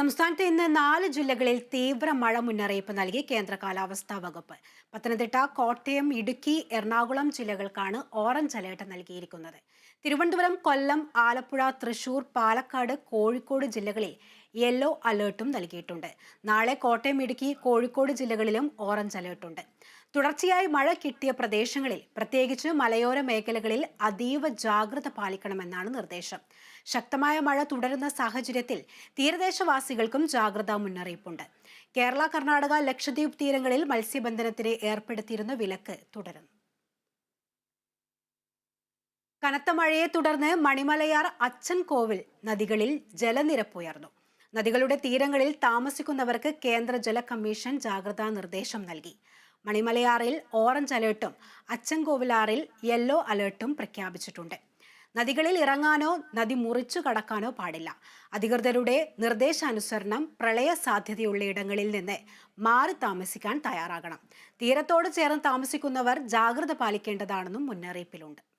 സംസ്ഥാനത്ത് ഇന്ന് നാല് ജില്ലകളിൽ തീവ്ര മഴ മുന്നറിയിപ്പ് നൽകി കേന്ദ്ര കാലാവസ്ഥാ വകുപ്പ്. പത്തനംതിട്ട കോട്ടയം ഇടുക്കി എറണാകുളം ജില്ലകൾക്കാണ് ഓറഞ്ച് അലേർട്ട് നൽകിയിരിക്കുന്നത്. തിരുവനന്തപുരം കൊല്ലം ആലപ്പുഴ തൃശൂർ പാലക്കാട് കോഴിക്കോട് ജില്ലകളിൽ യെല്ലോ അലേർട്ടും നൽകിയിട്ടുണ്ട്. നാളെ കോട്ടയം ഇടുക്കി കോഴിക്കോട് ജില്ലകളിലും ഓറഞ്ച് അലേർട്ടുണ്ട്. തുടർച്ചയായി മഴ കിട്ടിയ പ്രദേശങ്ങളിൽ പ്രത്യേകിച്ച് മലയോര മേഖലകളിൽ അതീവ ജാഗ്രത പാലിക്കണമെന്നാണ് നിർദ്ദേശം. ശക്തമായ മഴ തുടരുന്ന സാഹചര്യത്തിൽ തീരദേശവാസികൾക്കും ജാഗ്രതാ മുന്നറിയിപ്പുണ്ട്. കേരള കർണാടക ലക്ഷദ്വീപ് തീരങ്ങളിൽ മത്സ്യബന്ധനത്തിന് ഏർപ്പെടുത്തിയിരുന്ന വിലക്ക് തുടരുന്നു. കനത്ത മഴയെ തുടർന്ന് മണിമലയാർ അച്ഛൻകോവിൽ നദികളിൽ ജലനിരപ്പ് ഉയർന്നു. നദികളുടെ തീരങ്ങളിൽ താമസിക്കുന്നവർക്ക് കേന്ദ്ര ജല കമ്മീഷൻ ജാഗ്രതാ നിർദ്ദേശം നൽകി. മണിമലയാറിൽ ഓറഞ്ച് അലേർട്ടും അച്ചൻകോവിലാറിൽ യെല്ലോ അലേർട്ടും പ്രഖ്യാപിച്ചിട്ടുണ്ട്. നദികളിൽ ഇറങ്ങാനോ നദി മുറിച്ചു കടക്കാനോ പാടില്ല. അധികൃതരുടെ നിർദ്ദേശാനുസരണം പ്രളയ സാധ്യതയുള്ള ഇടങ്ങളിൽ നിന്ന് മാറി താമസിക്കാൻ തയ്യാറാകണം. തീരത്തോട് ചേർന്ന് താമസിക്കുന്നവർ ജാഗ്രത പാലിക്കേണ്ടതാണെന്നും മുന്നറിയിപ്പിലുണ്ട്.